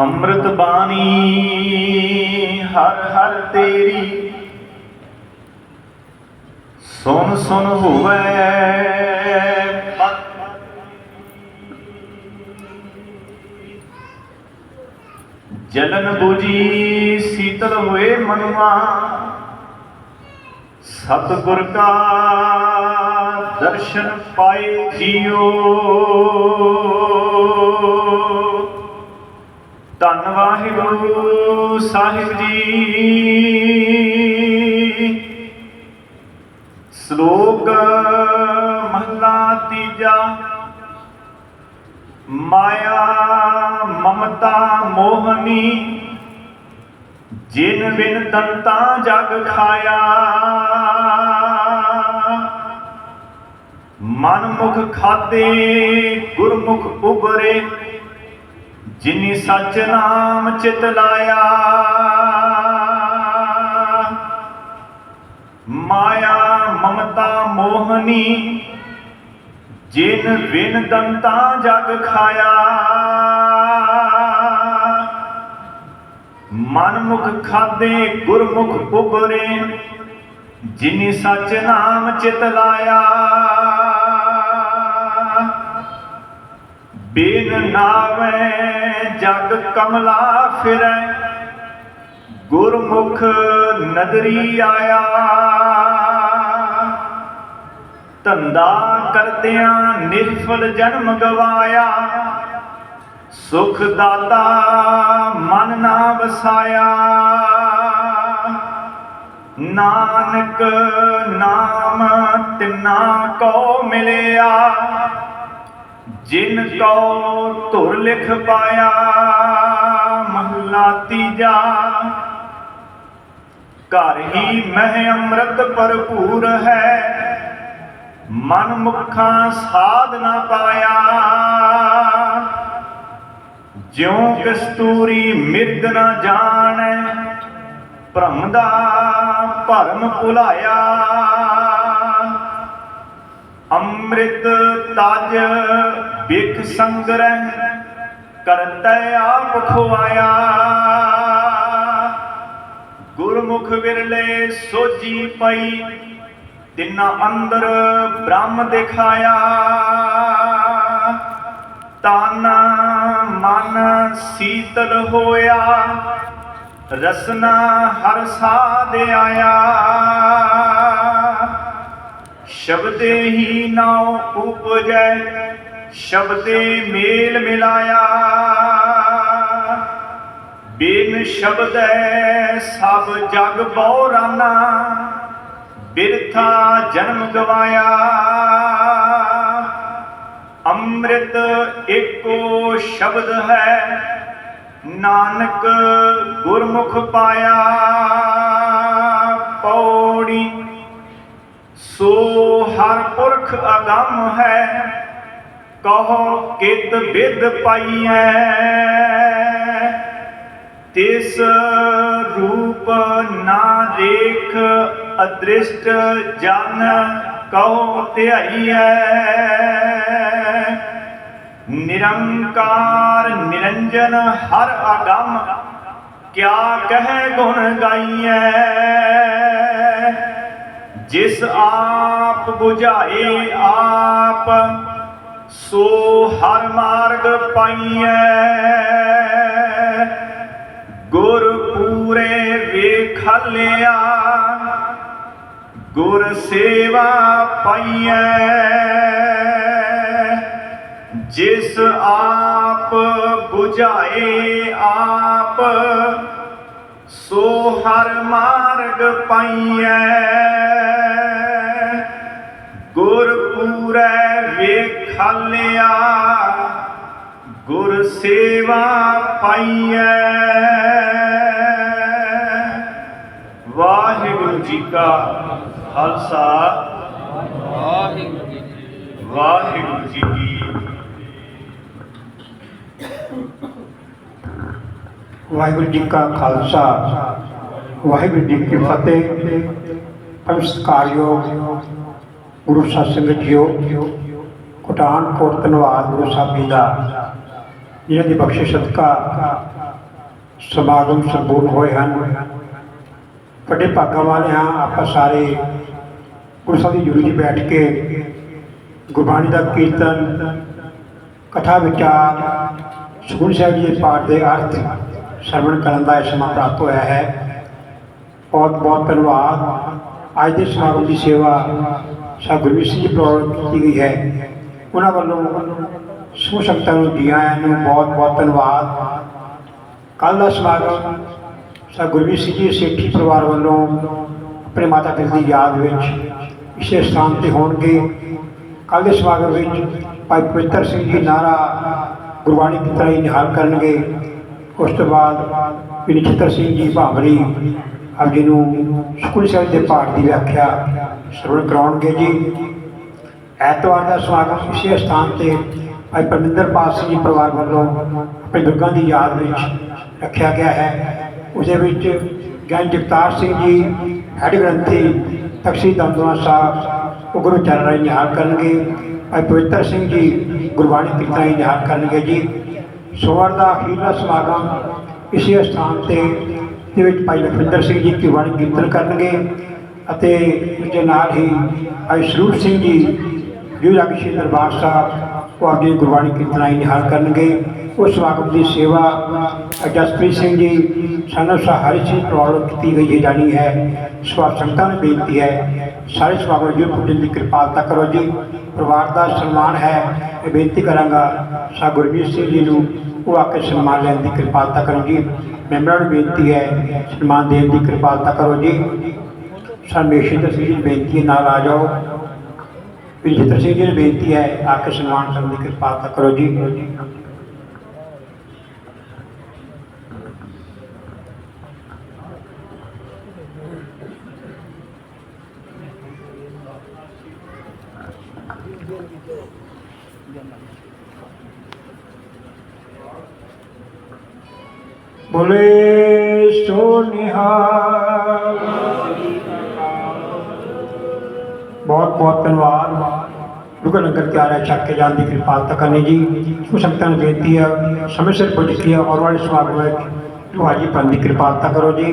ਅੰਮ੍ਰਿਤ ਬਾਣੀ, ਹਰ ਹਰ ਤੇਰੀ। ਸੁਣ ਸੁਣ ਹੋਵੇ ਜਲਨ 부ਜੀ ਸੀਤਲ ਹੋਏ ਮਨੁਆ। ਸਤਿਗੁਰ ਕਾ ਦਰਸ਼ਨ ਪਾਏ ਜੀਓ। ਧੰਨ ਵਾਹਿਗੁਰੂ ਸਾਹਿਬ ਜੀ। ਸ਼ਲੋਕ ਮਹਲਾ ਤੀਜਾ। ਮਾਇਆ ਮਮਤਾ ਮੋਹਨੀ, ਜਿਨ ਬਿਨ ਤੰਤਾ ਜਗ ਖਾਇਆ। ਮਨ ਮੁਖ ਖਾਦੇ, ਗੁਰਮੁਖ ਉਬਰੇ ਜਿਨੀ ਸੱਚ ਨਾਮ ਚਿਤ ਲਾਇਆ, ਮਾਇਆ ਮਮਤਾ ਮੋਹਨੀ, ਜਿਨ ਬਿਨ ਦੰਤਾ ਜਗ ਖਾਇਆ। ਮਨਮੁਖ ਖਾਦੇ ਗੁਰਮੁਖ ਉਬਰੇ ਜਿਨੀ ਸੱਚ ਨਾਮ ਚਿਤ ਲਾਇਆ। ਬਿਨ ਨਾਵੇਂ, ਜਗ ਕਮਲਾ ਫਿਰੈ। ਗੁਰਮੁਖ ਨਦਰੀ ਆਇਆ। ਧੰਦਾ ਕਰਦਿਆਂ ਨਿਰਫਲ ਜਨਮ ਗਵਾਇਆ। ਸੁਖ ਦਾਤਾ ਮਨ ਨਾ ਵਸਾਇਆ। ਨਾਨਕ ਨਾਮ ਤਿਨਾ ਕੋ ਮਿਲਿਆ। ਜਿਨ ਕੋ ਧੁਰ ਲਿਖ ਪਾਇਆ, ਮਹਲਾ ਤੀਜਾ। ਘਰ ਹੀ ਮਹਿ ਅੰਮ੍ਰਿਤ ਭਰਪੂਰ ਹੈ, ਮਨ ਮੁਖਾਂ ਸਾਧ ਨਾ ਪਾਇਆ। ਜਿਉ ਕਸਤੂਰੀ ਮਿਰਗ ਨਾ ਜਾਣੈ, ਭ੍ਰਮ ਦਾ ਭਰਮ ਭੁਲਾਇਆ। ਅੰਮ੍ਰਿਤ ਤਜ ਬਿਖ ਸੰਗਰਹਿ ਕਰਤੈ ਆਪ ਖੁਆਇਆ। ਗੁਰਮੁਖ ਵਿਰਲੇ ਸੋਜੀ ਪਈ, ਤਿੰਨਾ ਅੰਦਰ ਬ੍ਰਹਮ ਦਿਖਾਇਆ। ਤਨ ਮਨ ਸੀਤਲ ਹੋਇਆ, ਰਸਨਾ ਹਰ ਸਾਧ ਆਇਆ। ਸ਼ਬਦੇ ਹੀ ਨਾਉ ਉਪਜੈ, ਸ਼ਬਦੇ ਮੇਲ ਮਿਲਾਇਆ। ਬਿਨ ਸ਼ਬਦੈ ਸਭ ਜਗ ਬੌਰਾਨਾ ਬਿਰਥਾ ਜਨਮ ਗਵਾਇਆ। ਅੰਮ੍ਰਿਤ ਏਕੋ ਸ਼ਬਦ ਹੈ, ਨਾਨਕ ਗੁਰਮੁਖ ਪਾਇਆ। ਪੌੜੀ ਸੋ ਹਰ ਪੁਰਖ ਅਗੰਮ ਹੈ, ਕਹੋ ਕਿਤ ਵਿਦ ਪਾਈਐ। ਤਿਸ ਰੂਪ ਨਾ ਦੇਖ ਅਦ੍ਰਿਸ਼ਟ ਜਨ ਕਹੋ ਧਿਆਈਐ। ਨਿਰੰਕਾਰ ਨਿਰੰਜਨ ਹਰ ਅਗੰਮ, ਕਿਆ ਕਹਿ ਗੁਣ ਗਾਈਐ। ਜਿਸ ਆਪ 부ਝਾਏ ਆਪ, ਸੋ ਹਰ ਮਾਰਗ ਪਾਈਐ। ਗੁਰ ਪੂਰੇ ਵੇਖਲਿਆ ਗੁਰ ਸੇਵਾ ਪਾਈਐ। ਜਿਸ ਆਪ 부ਝਾਏ ਆਪ ਸੋ ਹਰ ਮਾਰਗ ਪਾਈਐ। ਗੁਰ ਪੂਰੈ ਵੇਖਾਲਿਆ, ਗੁਰ ਸੇਵਾ ਪਾਈਐ। ਵਾਹਿਗੁਰੂ ਜੀ ਕਾ ਖਾਲਸਾ। ਵਾਹਿਗੁਰੂ ਜੀ ਵਾਹਿਗੁਰੂ ਜੀ ਕੀ ਵਾਹਿਗੁਰੂ ਜੀ ਕਾ ਖਾਲਸਾ, ਵਾਹਿਗੁਰੂ ਜੀ ਕੀ ਫਤਿਹ। ਨਮਸਕਾਰਯੋਗ ਗੁਰੂ ਸਾਧ ਸੰਗਤ ਜੀਓ ਕੋਟਾਨ ਕੋਟ ਧੰਨਵਾਦ ਗੁਰੂ ਸਾਹਿਬ ਜੀ ਦਾ। ਜਿਨ੍ਹਾਂ ਦੀ ਬਖਸ਼ਿਸ਼ ਸਦਕਾ ਸਮਾਗਮ ਸੰਪੂਰਨ ਹੋਏ ਹਨ। ਵੱਡੇ ਭਾਗਾਂ ਵਾਲੇ ਹਾਂ ਆਪਾਂ ਸਾਰੇ ਗੁਰੂ ਸਾਹਿਬ ਦੀ ਜੁਰੀ 'ਚ ਬੈਠ ਕੇ ਗੁਰਬਾਣੀ ਦਾ ਕੀਰਤਨ, ਕਥਾ ਵਿਚਾਰ, ਸੁਖਮਨੀ ਸਾਹਿਬ ਜੀ ਦੇ ਪਾਠ ਦੇ ਅਰਥ ਸਰਵਣ ਕਰਨ ਦਾ ਇਹ ਸਮਾਂ ਪ੍ਰਾਪਤ ਹੋਇਆ ਹੈ ਬਹੁਤ ਬਹੁਤ ਧੰਨਵਾਦ ਅੱਜ ਦੇ ਸਮਾਗਮ ਦੀ ਸੇਵਾ ਸਾ ਗੁਰਮੀਤ ਸਿੰਘ ਜੀ ਪ੍ਰੋਗਰਾਮ ਕੀਤੀ ਗਈ ਹੈ ਉਹਨਾਂ ਵੱਲੋਂ ਸਮੂਹ ਸੰਗਤਾਂ ਨੂੰ ਜੀ ਆਇਆਂ ਨੂੰ ਬਹੁਤ ਬਹੁਤ ਧੰਨਵਾਦ ਕੱਲ੍ਹ ਦਾ ਸਮਾਗਮ ਸਾ ਗੁਰਮੀਤ ਸਿੰਘ ਜੀ ਸੇਠੀ ਪਰਿਵਾਰ ਵੱਲੋਂ ਆਪਣੇ ਮਾਤਾ ਪਿਤਾ ਦੀ ਯਾਦ ਵਿੱਚ ਇਸੇ ਸਥਾਨ ਤੇ ਹੋਣਗੇ ਕੱਲ੍ਹ ਦੇ ਸਮਾਗਮ ਵਿੱਚ ਭਾਈ ਪਵਿੱਤਰ ਸਿੰਘ ਜੀ ਨਾਰਾ ਗੁਰਬਾਣੀ ਦੀ ਤਰ੍ਹਾਂ ਹੀ ਨਿਹਾਲ ਕਰਨਗੇ ਉਸ ਤੋਂ ਬਾਅਦ ਵੀ ਨਛੱਤਰ ਸਿੰਘ ਜੀ ਭਾਵਰੀ ਆਪ ਜੀ ਨੂੰ ਸਕੂਲ ਸਾਹਿਬ ਦੇ ਪਾਠ ਦੀ ਵਿਆਖਿਆ ਸਰਵਣ ਕਰਾਉਣਗੇ ਜੀ। ਐਤਵਾਰ ਦਾ ਸਵਾਗਤ ਇਸੇ ਸਥਾਨ ਤੇ ਭਾਈ ਪਰਮਿੰਦਰ ਪਾਲ ਜੀ ਪਰਿਵਾਰ ਵੱਲੋਂ ਆਪਣੇ ਬਜ਼ੁਰਗਾਂ ਦੀ ਯਾਦ ਵਿੱਚ ਰੱਖਿਆ ਗਿਆ ਹੈ। ਉਸੇ ਵਿੱਚ ਗਿਆਨ ਜਗਤਾਰ ਸਿੰਘ ਜੀ ਹੈਡ ਗ੍ਰੰਥੀ, ਤਖਸੀ ਦਮਦਮਾ ਸਾਹਿਬ, ਉਹ ਗੁਰੂ ਚਰਨ ਰਾਏ ਨਿਹਾਲ ਕਰਨਗੇ। ਭਾਈ ਪਵਿੱਤਰ ਸਿੰਘ ਜੀ ਗੁਰਬਾਣੀ ਕੀਰਤਨ ਰਾਹੀਂ ਨਿਹਾਲ ਕਰਨਗੇ ਜੀ। ਸੋਹਰ ਦਾ ਅਖੀਰਲਾ ਸਮਾਗਮ ਇਸੇ ਸਥਾਨ ਤੇ, ਦੇ ਵਿੱਚ ਭਾਈ ਲਖਵਿੰਦਰ ਸਿੰਘ ਜੀ ਗੁਰਬਾਣੀ ਕੀਰਤਨ ਕਰਨਗੇ ਅਤੇ ਉਸ ਦੇ ਨਾਲ ਹੀ ਭਾਈ ਸਰੂਪ ਸਿੰਘ ਜੀ ਜੋ ਲੱਗ ਦਰਬਾਰ ਸਾਹਿਬ, ਉਹ ਆਪਣੀ ਗੁਰਬਾਣੀ ਕੀਰਤਨ ਰਾਹੀਂ ਨਿਹਾਲ ਕਰਨਗੇ। ਉਸ ਸਮਾਗਮ ਦੀ ਸੇਵਾ ਜਸਪ੍ਰੀਤ ਸਿੰਘ ਜੀ, ਸਾਨੂੰ ਸਹਾਰੀ ਸਿੰਘ ਪ੍ਰਵਾਨ ਕੀਤੀ ਗਈ ਹੈ, ਜਾਣੀ ਹੈ ਸਵਾ ਸੰਗਤਾਂ ਨੂੰ ਬੇਨਤੀ ਹੈ। ਸਾਰੇ ਸਵਾਗਤ ਜੀ ਪੁੱਜਣ ਦੀ ਕਿਰਪਾਲਤਾ ਕਰੋ ਜੀ। ਪਰਿਵਾਰ ਦਾ ਸਨਮਾਨ ਹੈ, ਇਹ ਬੇਨਤੀ ਕਰਾਂਗਾ ਸਾ ਗੁਰਮੀਤ ਸਿੰਘ ਜੀ ਨੂੰ, ਉਹ ਆ ਕੇ ਸਨਮਾਨ ਲੈਣ ਦੀ ਕਿਰਪਾਲਤਾ ਕਰੋ ਜੀ। ਮੈਂਬਰਾਂ ਨੂੰ ਬੇਨਤੀ ਹੈ, ਸਨਮਾਨ ਦੇਣ ਦੀ ਕਿਰਪਾਲਤਾ ਕਰੋ ਜੀ। ਸਰਮੇਸ਼ਿੰਦਰ ਸਿੰਘ ਜੀ ਨੂੰ ਬੇਨਤੀ ਨਾਲ ਆ ਜਾਓ। ਵਿਜੇਤਰ ਸਿੰਘ ਜੀ ਨੂੰ ਬੇਨਤੀ ਹੈ, ਆ ਕੇ ਸਨਮਾਨ ਕਰਨ ਦੀ ਕਿਰਪਾਲਤਾ ਕਰੋ ਜੀ। ਬੋਲੇ ਸੋ ਨਿਹਾਲ ਬਹੁਤ ਬਹੁਤ ਧੰਨਵਾਦ ਰੁਕਣ ਲੰਗਰ ਤਿਆਰ ਹੈ ਛੱਕ ਕੇ ਜਾਣ ਦੀ ਕਿਰਪਾਲਤਾ ਕਰਨੀ ਜੀ ਉਹ ਸੰਗਤਾਂ ਨੂੰ ਬੇਨਤੀ ਹੈ ਸਮੇਂ ਸਿਰ ਪੁੱਜ ਕੇ ਆਉਣ ਵਾਲੇ ਸਮਾਗਮ ਵਿੱਚ ਤੁਹਾਡੀ ਪੰਨ ਦੀ ਕਿਰਪਾਲਤਾ ਕਰੋ ਜੀ